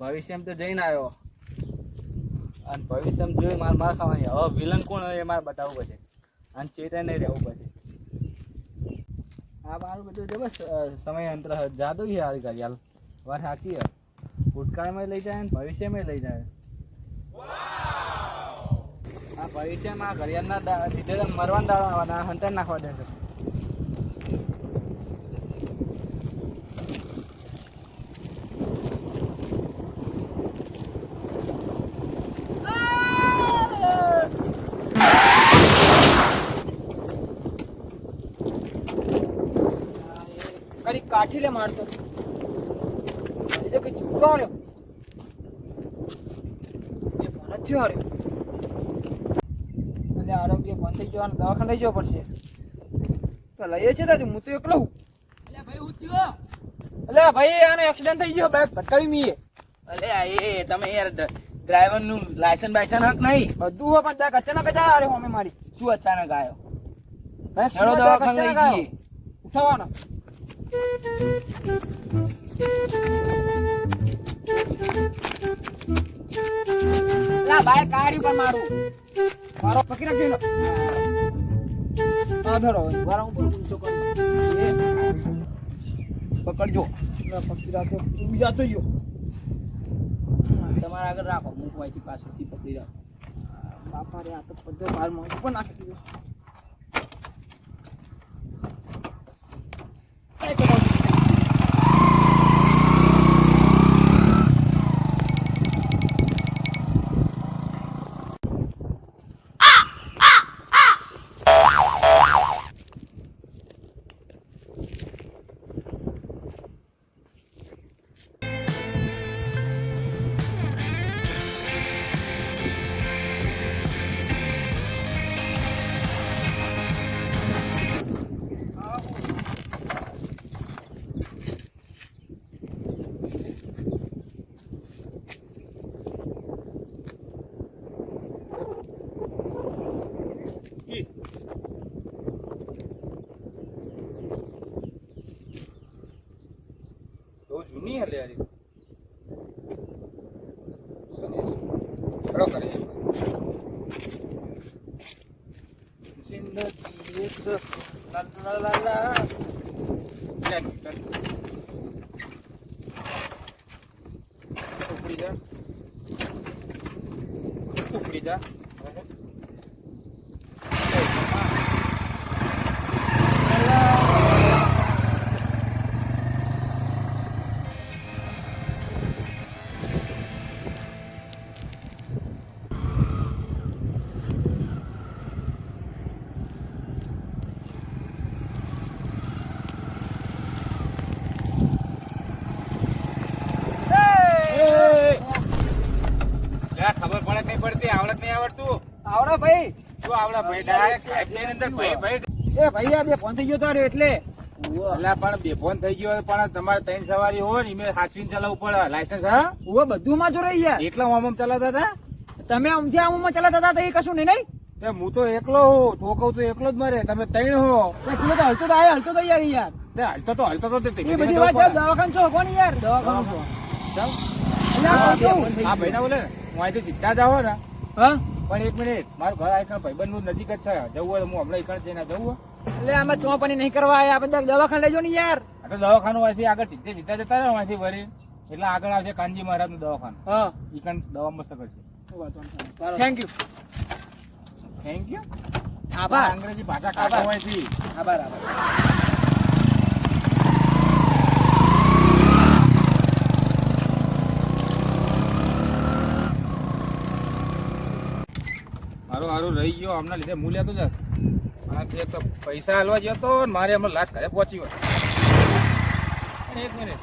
ભવિષ્યમાં તો જઈને આવ્યો. અને ભવિષ્યમાં જોઈ મારે માર ખાવાની. હવે વિલન કોણ હોય એ મારે બતાવવું પડશે. અને ચેતા નહીં રહેવું પડશે. આ મારું બધું જો બસ અ, સમય અંતર જાદુ છે આવી ગાડી હાલ. વાત સાચી છે. ભૂતકાળમાં લઈ જાય ને ભવિષ્યમાં લઈ જાય. આ ભવિષ્યમાં ઘડિયાળના લીધે મરવાના દાડા આવવાના હંતાઈ નાખવા દેશે કડી કાઠીલે મારતો. એ કે ચૂકવા રહ્યો એ મને થયો એટલે આરોગ્ય બંધ થઈ જવાનું દવાખાને જવો પડશે. તો લઈએ છે દાદી હું તો એકલો હું. એટલે ભાઈ હું થયો? એટલે ભાઈ આને એક્સિડન્ટ થઈ ગયો બાઈક ભટકાવી મીએ અલ્યા એ તમે યાર ડ્રાઈવરનું લાયસન્સ બાયસન હક નહીં? બધું હોય પણ ત્યાં અચાનક જ આવ્યો હોમે મારી. શું અચાનક આવ્યો ભાઈ હેડો દવાખાને લઈ જઈએ. ઉઠાવવાનો. લા પકડજો. પકડી રાખજો તું જાતો ગયો તમારા આગળ રાખો. અહીંથી પાછળથી પકડી રાખો. બાપા રે, આ તો બધો માર મોઢું પણ નાખી દીધું. એ તો ਨਹੀਂ ਹੱਲਿਆ ਜੀ। પડતી આવડત નહીં આવડતું. આવડો ભાઈ. શું આવડે ભાઈ ડાયરેક્ટ પાઇપલાઇન અંદર ભાઈ ભાઈ એ ભાઈ. આ બે ફોન થઈ ગયો તો એટલે. એટલે પણ બેફોન થઈ ગયો પણ તમારે ત્રણ સવારી હોય ને મેં સાચવીને ચલાવવું પડે. લાયસન્સ હા? ઓ બધું માં જો રહી યાર. એટલા આમ આમ ચલાવતા હતા? તમે આમથી આમમાં ચલાવતા હતા એ કશું નહીં નહીં? તે હું તો એકલો હું ઠોકવ તો એકલો જ મરે. તમે ત્રણ હો. તમે તો હલતો તો આયો હલતો તો યાર યાર. તે હલતો તો હલતો તો તે એ બધી વાત દવાખાન છો કોણ યાર? દવાખાન છો. ચાલ. આ ભાઈ ના? બોલે હું અહીંથી સીધા જાવ ને. હા? પણ એક મિનિટ મારું ઘર આ ભાઈબંધનું નજીક જ છે. જવું હોય તો હું હમણાં એકણ જઈને જવું એટલે આમાં ચોપાની નહીં કરવા આવ્યા. બધા દવાખાને લેજો ને યાર. આ તો દવાખાનું અહીંથી આગળ સીધે સીધા જતા રહે અહીંથી ભરી એટલે આગળ આવશે કાનજી મહારાજનું દવાખાનું. હા. એકણ દવા મસ્ત કરશે. થેન્ક યુ થેન્ક યુ આભાર. અંગ્રેજી ભાષા કાઢવા હોય આભાર આભાર. મારું હારું રહી ગયો હમણાં લીધે હું લેતો જ આનાથી એક પૈસા હાલવા ગયો તો મારે હમણાં લાસ્ટ ઘરે પહોંચી હોય. એક મિનિટ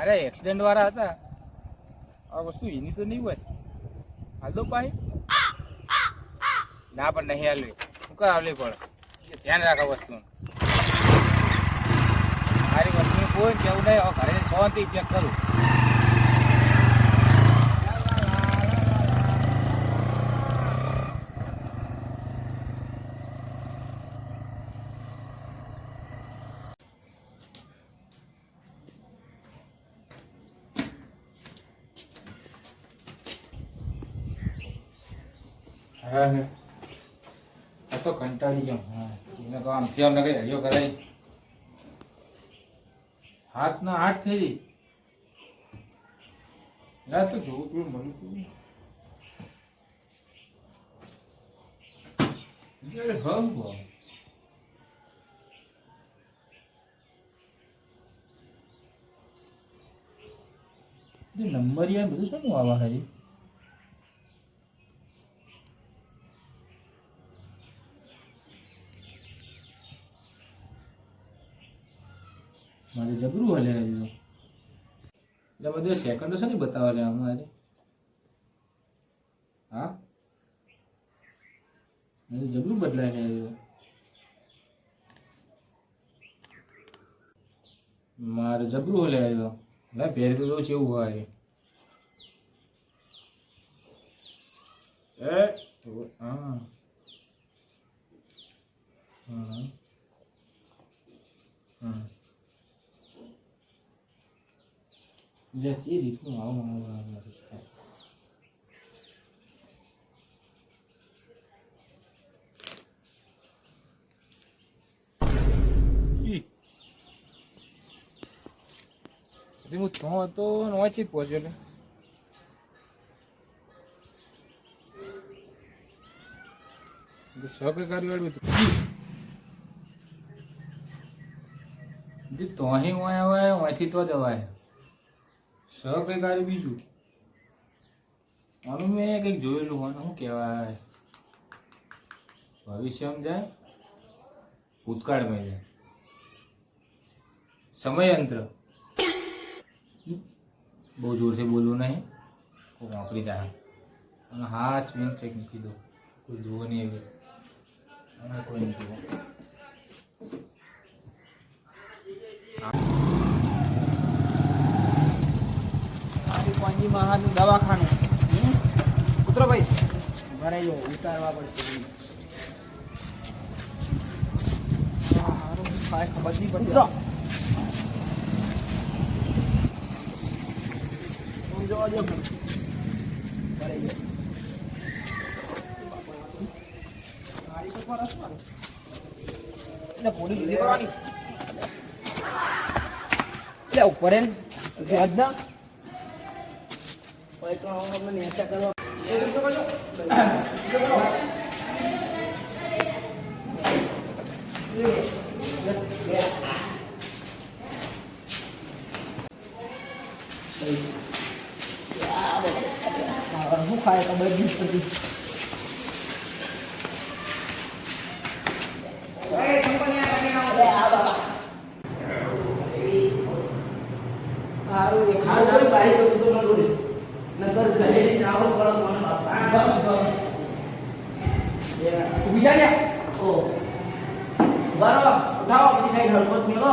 અરે એક્સિડન્ટ વાળા હતા. આ વસ્તુ એની તો નહીં હોય. હાલ દો પાહી. ના, પણ નહીં હાલવી શું કા હાલવી પડે ધ્યાન રાખો વસ્તુ મારી વસ્તુ કોઈ કેવું નહીં, હવે ઘરે શાંતિ ચેક કરું. હા હા. તો કંટાળી ગયો હા એને કહો આમથી આમ કઈ હરિયો કરાય. હાથ ના હાથ થઈ ગઈ. ના તો જોવું તું મળ્યું તું બો નંબર યાર બધું શું આવા હરી બધું સેકન્ડો છે ને બતાવવા લે અમારે. હા? જબરું છે હજુ મારે જબરું હલે આવ્યો. લે ભેર તો કેવું હોય. એ, હા. હા. હા. જે એ રીતનું આવું આવું છે હું તો હતો ને વાંચી જ પહોંચ્યો ને સહકારી વાળું હતું તો અહીં વાય વાય વાંચી તો જવાય સહકારી બીજું? આનું મેં કંઈક જોયેલું હોય શું કહેવાય? ભવિષ્યમાં જાય ભૂતકાળમાં જાય. સમયયંત્ર. બહુ જોરથી બોલવું નહીં. કોઈ વાપરી જાય અને હા જ મેં ચેક મૂકી દો કોઈ જુઓ નહીં અમે કોઈ નહીં જુઓ. મહાનું દવાખાનું. કૂતરો ભાઈ. ભરાઈ જો ઉતારવા પડશે. કાંઈ ખબર નહીં જોવા જો. ભરાઈ ગયો. એટલે પોલીસ કરવાની. એટલે ઉપર એમ. જોવા જ ના કોઈ તો અમને નેચા કરવા એ તો કરજો. એ તો કરો. હા, શું ખાય ખબર જ નથી પડતી. હારું, એ આ ખાવું કોઈ બારી તો કૂદો ન બોલે નગર ઘરે જાઓ પડો મને બાપા બસ, બસ. Yeah. ઊભી થા લ્યા. ઓ બરો ઉઠાવો બીજી સાઈડ હળપત મેલો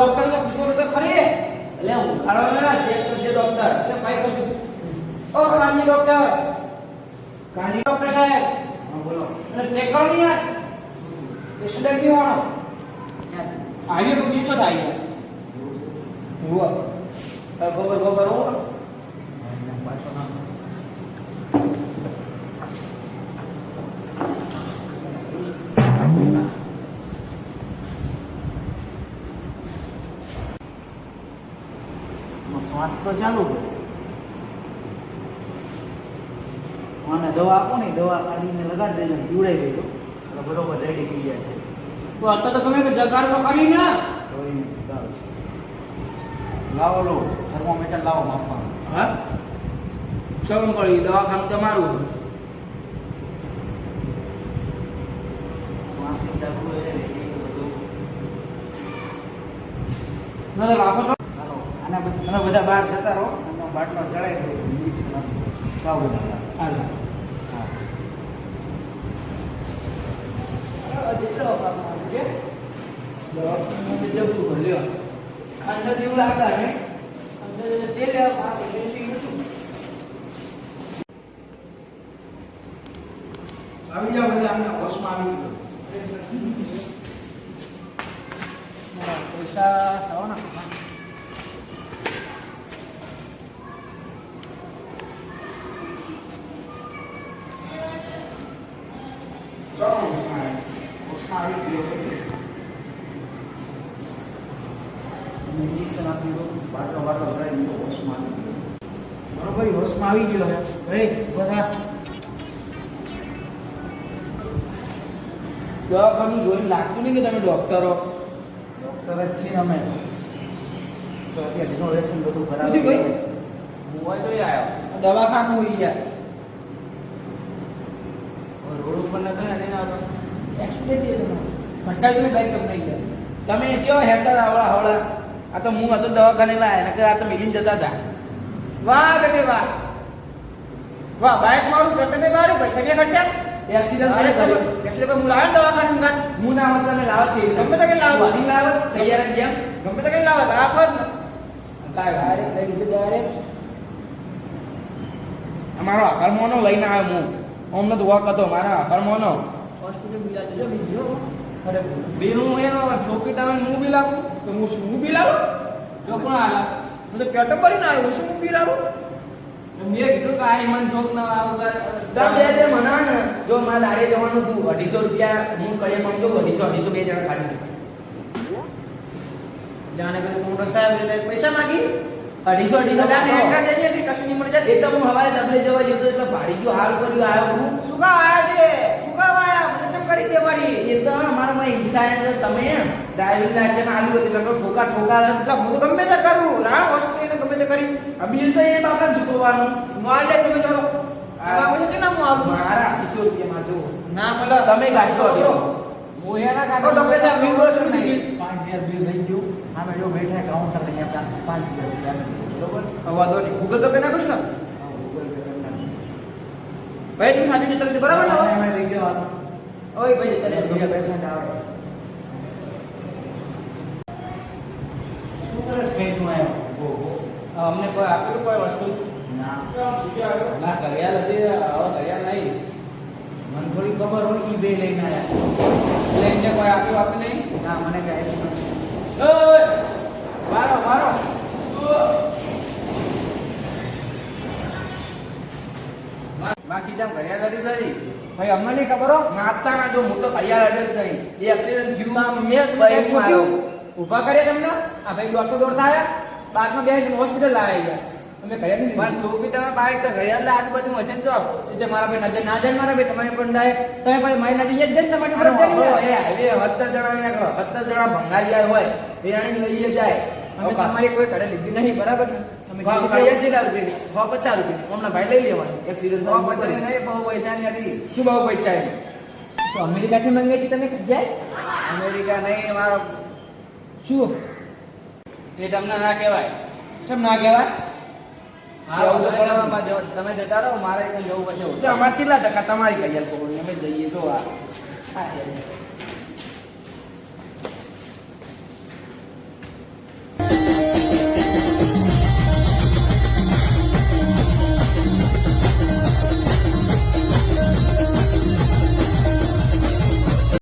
આ તો પૂછવાનું તો ખરી. એટલે હું ખાડો ને ચેક કરશે ડોક્ટર એટલે ભાઈ પૂછું. ઓ કાની ડોક્ટર કાની ડોક્ટર સાહેબ. હા બોલો. અને ચેક કરો ને યાર એક્સિડન્ટ કેવો આનો રૂપિયો તો થાય યાર હુઆ ખબર ખબર હો તો ચાલુ છે અને દવા આપો ને દવા કાઢીને લગાડી દેજો પીવડાઈ દેજો. એટલે બરોબર રેડી થઈ જાય છે. તો અત્યારે તો તમે કે જગાડ તો ખરી ને. લાવો લો થર્મોમીટર લાવો માપવાનું. હા? ચલો પડી દવાખાનું તમારું. ના તો લાખો છો. અને બધ- તમે બધા બહાર જતા રહો અને બાટલો ચડાવી દો મિક્સ લાવો બધા. હાલ. ખાંડ જેવું લાગે ને તેલ શું આવી જાઓ બધા અમને હોશમાં આવી ગયો. ઇન્જેક્શન આપી દો બાટલો બાટલો ભરાઈ દીધો હોશમાં આવી ગયો. બરોબર હોશમાં આવી ગયો ભાઈ બધા દવાખાનું જોઈને લાગતું નહીં કે તમે ડોક્ટરો? ડૉક્ટર જ છીએ અમે. તો અત્યારે રિનોવેશન બધું કરાવી ભાઈ? હું જોઈ આવ્યો દવાખાનું હોય યાર. રોડ ઉપર નથી ને નહીં આવતો એક્સિડન્ટ ગયો ભટકાઈ ગયું બાઈક તમને યાર તમે ચો હેડતા આવડા આવડા આ તો હું હતો દવાખાને લાયા નકર આ તો મિલીને જતા હતા વાહ બેટે વાહ વાહ બાઈક મારું બેટે મારું પૈસા ક્યાં ખર્ચા એક્સિડન્ટ અરે કર્યો એટલે હું લાવ્યો દવાખાને હું ના હોત તમે લાવો છે ગમે તે કરીને લાવો. નહીં લાવો સૈયારા જેમ ગમે તે કરીને લાવો ને કાંઈ વાત ડાયરેક્ટ લઈ લીધું ડાયરેક્ટ અમારો આકાર મોનો લઈને આવ્યો હું તો વોક હતો મારા આકાર મોનો હોસ્પિટલ બિલા દેજો બીજો અરે બે હું એનો ઠોકી આવે હું બી આપું તો હું શું બિલ આવું જો કોણ આલા હું તો પેટો ભરીને આવ્યો હું શું બિલ આવું મેં કીધું કે આ મન ઠોક ના આવું બે તે મના ને. જો મારા દાડે જવાનું હતું અઢીસો રૂપિયા હું કરીએ માંગતો અઢીસો અઢીસો બે જણા કાઢી. જાણે કે તું સાહેબ એટલે પૈસા માંગી? અઢીસો અઢીસો કશું નહીં મળી એ તો હું હવારે દબલે જવા જતો એટલે ભાડી ગયો હાલ કર્યું આવ્યો હું શું કામ આવ્યા છે? શું કરવા કરી દેવાની. એ તો અમારા માં હિંસા છે તમે ડ્રાઇવિંગ લાયસન્સ આલ્યું હતું લગભગ ઠોકા ઠોકા એટલે હું તો ગમે તે કરું. ના વસ્તુ એને ગમે તે કરી. આ બિલ તો એ બાપા ચૂકવવાનું. માલ તમે જોડો. આ બધું ના હું આવું. મારા અઢીસો રૂપિયામાં જો ના મળે તમે કાઢશો અઢીસો હું એના કાકો ડોક્ટર સાહેબ બિલ બોલો છું બિલ. પાંચ હજાર બિલ થઈ ગયું. આમે જો બેઠા કાઉન્ટર લઈ આપતા પાંચ હજાર રૂપિયા બરોબર? હવા દો નહીં. ગૂગલ પે કરી નાખો ને? હા. ભાઈ તું સાચું જતા રહેજો, બરાબર ને લઈ જવાનું. ઓય ભાઈ તને ના પેશન્ટ આવે શું કરે છે તું આવ્યો. અમને કોઈ આપેલું કોઈ વસ્તુ? ના. ના ઘડિયાળ હતી હવે ઘડિયાળ નહીં. મને થોડી ખબર હોય ઈ બે લઈને આવ્યા એટલે એમને કોઈ આપ્યું આપ નહીં? ના મને કઈ આપ્યું નથી. મારો મારો. બાકી ત્યાં ઘડિયાળ હતી ભાઈ અમને નહીં ખબર હો. નાતા ના જો હું તો અડે જ નહીં. એ એક્સિડન્ટ થયું. મેં માં પૂછ્યું, ઊભા કર્યા તમને? આ ભાઈ ડોક્ટર દોડતા આવ્યા. બાદમાં બે હોસ્પિટલ લાવી ગયા. અમે કર્યા નહીં પણ તું બી તમે બાઈક તો ઘડિયાળ આજુબાજુ મશીન તો. આપો એટલે મારા ભાઈ નજર ના જાય મારા ભાઈ તમારી પણ ડાય. તમે પછી મારી નજર જ જાય ને તમારી પર એ સત્તર જણા ને સત્તર જણા ભંગાઈ ગયા હોય બિયાણી લઈએ જાય. તમારી કોઈ ઘરે લીધી નહીં બરાબર ને? પચાસ રૂપિયા. ભાઈ લઈ લેવાની. એક્સિડન્ટ શું ભાવ પૈસા એમ શું અમેરિકાથી મંગાવી હતી તમે જાય અમેરિકા નહીં મારો શું? એ તમને ના કહેવાય. કેમ ના કહેવાય? તમે જતા રહો મારે જવું પછી અમારે કેટલા ટકા? તમારી કઈ અમે જઈએ તો આ.